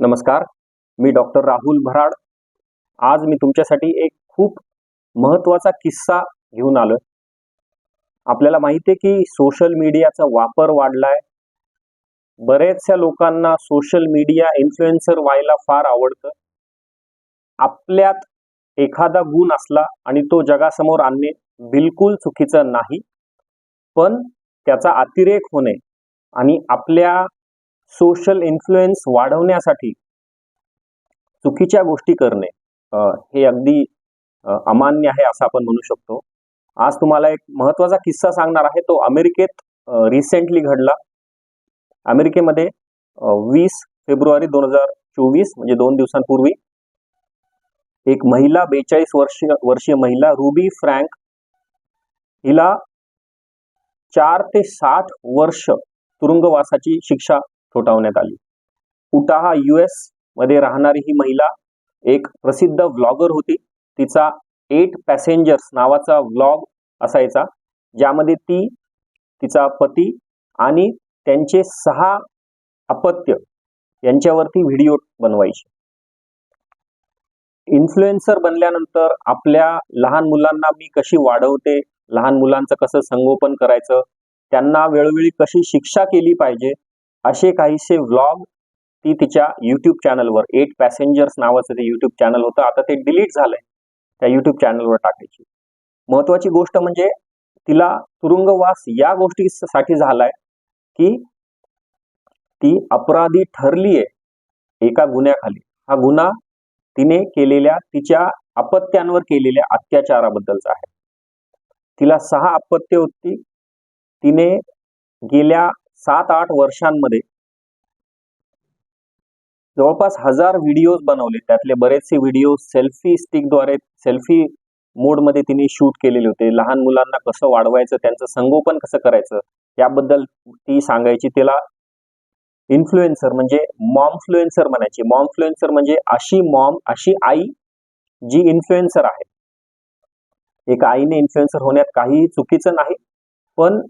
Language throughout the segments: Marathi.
नमस्कार मी डॉक्टर राहुल भराड. आज मी तुमच्यासाठी एक खूप महत्त्वाचा किस्सा घेऊन आलो आपल्याला माहिती आहे की सोशल मीडियाचा वापर वाढलाय. बरेचशा लोकांना सोशल मीडिया इन्फ्लुएन्सर व्हायला फार आवडतं. आपल्यात एखादा गुण असला आणि तो जगासमोर आणणे बिलकुल चुकीचं नाही पण त्याचा अतिरेक होणे आणि आपल्या सोशल इन्फ्लुएन्स वाढवण्यासाठी चुकीच्या गोष्टी करणे हे अगदी अमान्य आहे असं आपण म्हणू शकतो. आज तुम्हाला एक महत्त्वाचा किस्सा सांगणार आहे. तो अमेरिकेत रिसेंटली घडला. अमेरिकेमध्ये वीस फेब्रुवारी दोन हजार चोवीस म्हणजे दोन दिवसांपूर्वी एक महिला बेचाळीस वर्ष वर्षीय महिला रुबी फ्रँक हिला चार ते सात वर्ष तुरुंगवासाची शिक्षा ठोठावण्यात आली. उटाहा युएसमध्ये राहणारी ही महिला एक प्रसिद्ध व्लॉगर होती. तिचा एट पॅसेंजर्स नावाचा व्लॉग असायचा ज्यामध्ये ती तिचा पती आणि त्यांचे सहा अपत्य यांच्यावरती व्हिडिओ बनवायची. इन्फ्लुएन्सर बनल्यानंतर आपल्या लहान मुलांना मी कशी वाढवते लहान मुलांचं कसं संगोपन करायचं त्यांना वेळोवेळी कशी शिक्षा केली पाहिजे असे काहीसे व्लॉग ती तिच्या युट्यूब चॅनलवर एट पॅसेंजर्स नावाचं ते युट्यूब चॅनल होतं. आता ते डिलीट झालंय त्या युट्यूब चॅनलवर टाकायची. महत्वाची गोष्ट म्हणजे तिला तुरुंगवास या गोष्टीसाठी झालाय की ती अपराधी ठरलीये एका गुन्ह्याखाली. हा गुन्हा तिने केलेल्या तिच्या अपत्यांवर केलेल्या अत्याचाराबद्दलचा आहे. तिला सहा अपत्य होती. तिने गेल्या सात आठ वर्षांमध्ये जवळपास हजार व्हिडिओज बनवले. त्यातले बरेचसे व्हिडिओ सेल्फी स्टिकद्वारे सेल्फी मोडमध्ये तिने शूट केलेले होते. लहान मुलांना कसं वाढवायचं त्यांचं संगोपन कसं करायचं याबद्दल ती सांगायची. तिला इन्फ्लुएन्सर म्हणजे मॉमफ्लुएन्सर म्हणायची. मॉमफ्लुएन्सर म्हणजे अशी मॉम अशी आई जी इन्फ्लुएन्सर आहे. एका आईने इन्फ्लुएन्सर होण्यात काहीही चुकीचं नाही पण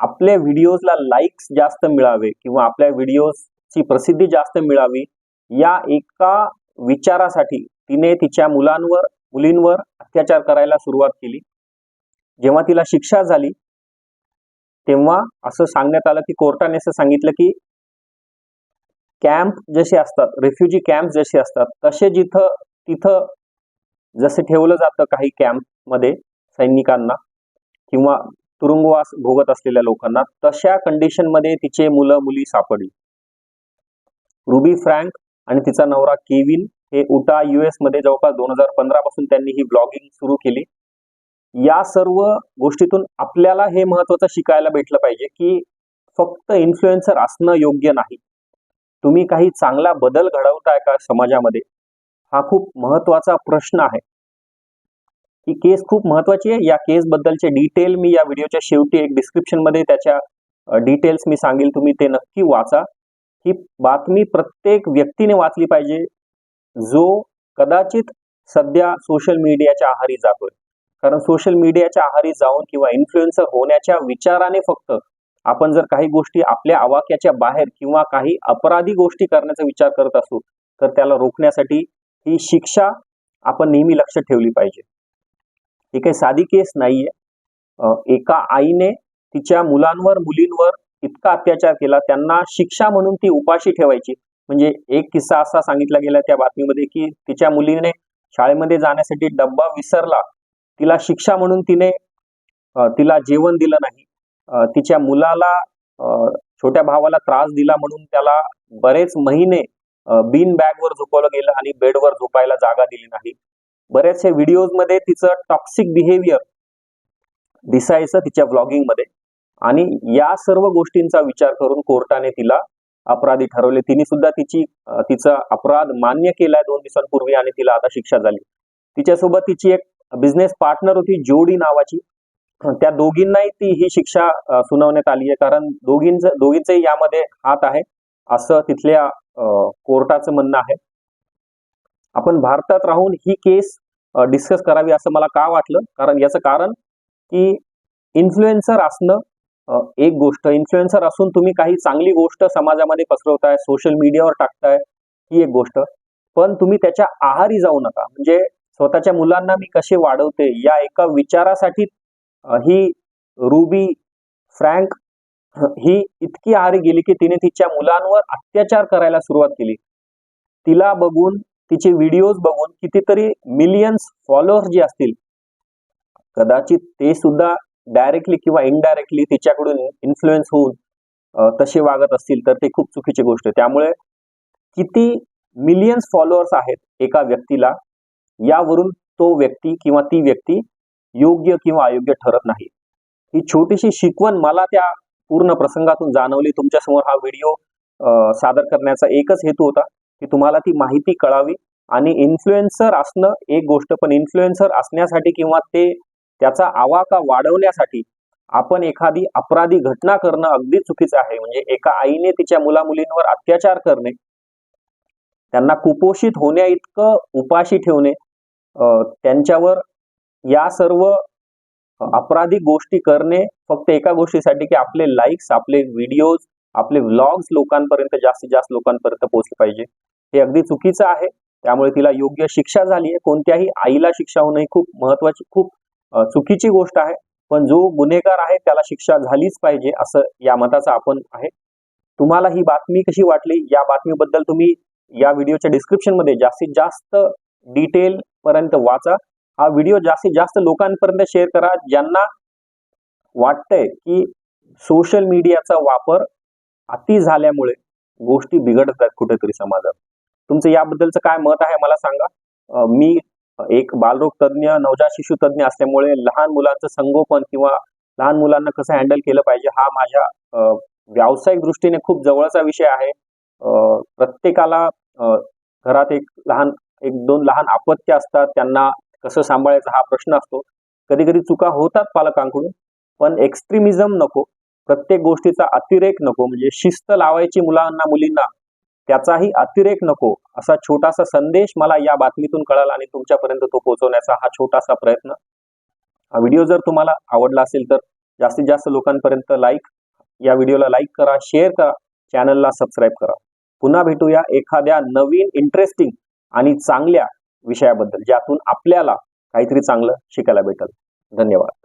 आपल्या व्हिडिओजला लाईक्स जास्त मिळावे किंवा आपल्या व्हिडिओजची प्रसिद्धी जास्त मिळावी या एका विचारासाठी तिने तिच्या मुलांवर मुलींवर अत्याचार करायला सुरुवात केली. जेव्हा तिला शिक्षा झाली तेव्हा असं सांगण्यात आलं की कोर्टाने असं सांगितलं की कॅम्प जसे असतात रेफ्युजी कॅम्प जसे असतात तसे जिथं तिथं जसे ठेवलं जातं काही कॅम्पमध्ये सैनिकांना किंवा तुरुंगवास भोगत असलेल्या लोकांना तशा कंडिशनमध्ये तिचे मुलं मुली सापडली. रुबी फ्रँक आणि तिचा नवरा केविन हे उटा युएसमध्ये जवळपास दोन हजार पंधरा पासून त्यांनी ही ब्लॉगिंग सुरू केली. या सर्व गोष्टीतून आपल्याला हे महत्वाचं शिकायला भेटलं पाहिजे की फक्त इन्फ्लुएन्सर असणं योग्य नाही. तुम्ही काही चांगला बदल घडवताय का समाजामध्ये? हा खूप महत्त्वाचा प्रश्न आहे. ही केस खूप महत्वाची आहे. या केस बद्दलचे डिटेल मी या व्हिडिओच्या शेवटी एक डिस्क्रिप्शनमध्ये त्याच्या डिटेल्स मी सांगेल. तुम्ही ते नक्की वाचा. ही बातमी प्रत्येक व्यक्तीने वाचली पाहिजे. जो कदाचित सध्या सोशल मीडियाच्या आहारी जातोय. कारण सोशल मीडियाच्या आहारी जाऊन किंवा इन्फ्लुएन्सर होण्याच्या विचाराने फक्त आपण जर काही गोष्टी आपल्या आवाक्याच्या बाहेर किंवा काही अपराधी गोष्टी करण्याचा विचार करत असू तर त्याला रोखण्यासाठी ही शिक्षा आपण नेहमी लक्ष ठेवली पाहिजे. ही काही साधी केस नाहीये. एका आईने तिच्या मुलांवर मुलींवर इतका अत्याचार केला. त्यांना शिक्षा म्हणून ती उपाशी ठेवायची. म्हणजे एक किस्सा असा सांगितला गेला त्या बातमीमध्ये की तिच्या मुलीने शाळेमध्ये जाण्यासाठी डब्बा विसरला. तिला शिक्षा म्हणून तिने तिला जेवण दिलं नाही. तिच्या मुलाला छोट्या भावाला त्रास दिला म्हणून त्याला बरेच महिने बीन बॅगवर झोपवलं गेलं आणि बेडवर झोपायला जागा दिली नाही. बऱ्याचशा व्हिडिओजमध्ये तिचं टॉक्सिक बिहेवियर दिसायचं तिच्या व्लॉगिंगमध्ये. आणि या सर्व गोष्टींचा विचार करून कोर्टाने तिला अपराधी ठरवले. तिने सुद्धा तिची तिचा अपराध मान्य केलाय दोन दिवसांपूर्वी आणि तिला आता शिक्षा झाली. तिच्यासोबत तिची एक बिझनेस पार्टनर होती जोडी नावाची. त्या दोघींनाही ती ही शिक्षा सुनावण्यात आली आहे. कारण दोघींच दोघींचे यामध्ये हात आहे. असं तिथल्या कोर्टाचं म्हणणं आहे. आपण भारतात राहून ही केस डिस्कस करावी असं मला का वाटलं? कारण याचं कारण की इन्फ्लुएन्सर असणं एक गोष्ट. इन्फ्लुएन्सर असून तुम्ही काही चांगली गोष्ट समाजामध्ये पसरवताय सोशल मीडियावर टाकताय ही एक गोष्ट. पण तुम्ही त्याच्या आहारी जाऊ नका. म्हणजे स्वतःच्या मुलांना मी कसे वाढवते या एका विचारासाठी ही रुबी फ्रँक ही इतकी आहारी गेली की तिने तिच्या मुलांवर अत्याचार करायला सुरुवात केली. तिला बघून तिचे व्हिडिओज बघून कितीतरी मिलियन्स फॉलोअर्स जे असतील कदाचित ते सुद्धा डायरेक्टली किंवा इनडायरेक्टली तिच्याकडून इन्फ्लुएन्स होऊन तसे वागत असतील तर ते खूप चुकीची गोष्ट आहे. त्यामुळे किती मिलियन्स फॉलोअर्स आहेत एका व्यक्तीला यावरून तो व्यक्ती किंवा ती व्यक्ती योग्य किंवा अयोग्य ठरत नाही. ही छोटीशी शिकवण मला त्या पूर्ण प्रसंगातून जाणवली. तुमच्यासमोर हा व्हिडिओ सादर करण्याचा एकच हेतू होता. की तुम्हाला ती माहिती कळावी. आणि इन्फ्लुएन्सर असणं एक गोष्ट पण इन्फ्लुएन्सर असण्यासाठी किंवा ते त्याचा आवाका वाढवण्यासाठी आपण एखादी अपराधी घटना करणं अगदी चुकीचं आहे. म्हणजे एका आईने तिच्या मुला मुलींवर अत्याचार करणे त्यांना कुपोषित होण्या इतकं उपाशी ठेवणे त्यांच्यावर या सर्व अपराधी गोष्टी करणे फक्त एका गोष्टीसाठी की आपले लाईक्स आपले व्हिडिओज आपले व्लॉग्स लोकांपर्यंत जास्तीत जास्त लोकांपर्यंत पोहोचले पाहिजे. हे अगदी चुकीचं आहे. त्यामुळे तिला योग्य शिक्षा झाली आहे. कोणत्याही आईला शिक्षा होणं ही खूप महत्वाची खूप चुकीची गोष्ट आहे. पण जो गुन्हेगार आहे त्याला शिक्षा झालीच पाहिजे असं या मताचं आपण आहे. तुम्हाला ही बातमी कशी वाटली? या बातमीबद्दल तुम्ही या व्हिडिओच्या डिस्क्रिप्शनमध्ये जास्तीत जास्त डिटेल पर्यंत वाचा. हा व्हिडिओ जास्तीत जास्त लोकांपर्यंत शेअर करा. ज्यांना वाटतंय की सोशल मीडियाचा वापर अति झाल्यामुळे गोष्टी बिघडत आहेत कुठेतरी समाजात. तुमचं याबद्दलचं काय मत आहे मला सांगा. मी एक बालरोग तज्ज्ञ नवजात शिशु तज्ज्ञ असल्यामुळे लहान मुलांचं संगोपन किंवा लहान मुलांना कसं हँडल केलं पाहिजे हा माझ्या व्यावसायिक दृष्टीने खूप जवळचा विषय आहे. प्रत्येकाला घरात एक लहान एक दोन लहान अपत्य असतात त्यांना कसं सांभाळायचं हा प्रश्न असतो. कधी कधी चुका होतात पालकांकडून पण एक्स्ट्रीमिझम नको. प्रत्येक गोष्टीचा अतिरेक नको. म्हणजे शिस्त लावायची मुलांना मुलींना त्याचाही अतिरेक नको. असा छोटासा संदेश मला या बातमीतून कळाला आणि तुमच्यापर्यंत तो पोहोचवण्याचा हा छोटासा प्रयत्न. हा व्हिडिओ जर तुम्हाला आवडला असेल तर जास्तीत जास्त लोकांपर्यंत लाईक या व्हिडिओला लाईक करा शेअर करा चॅनलला सबस्क्राईब करा. पुन्हा भेटूया एखाद्या नवीन इंटरेस्टिंग आणि चांगल्या विषयाबद्दल ज्यातून आपल्याला काहीतरी चांगलं शिकायला भेटल. धन्यवाद.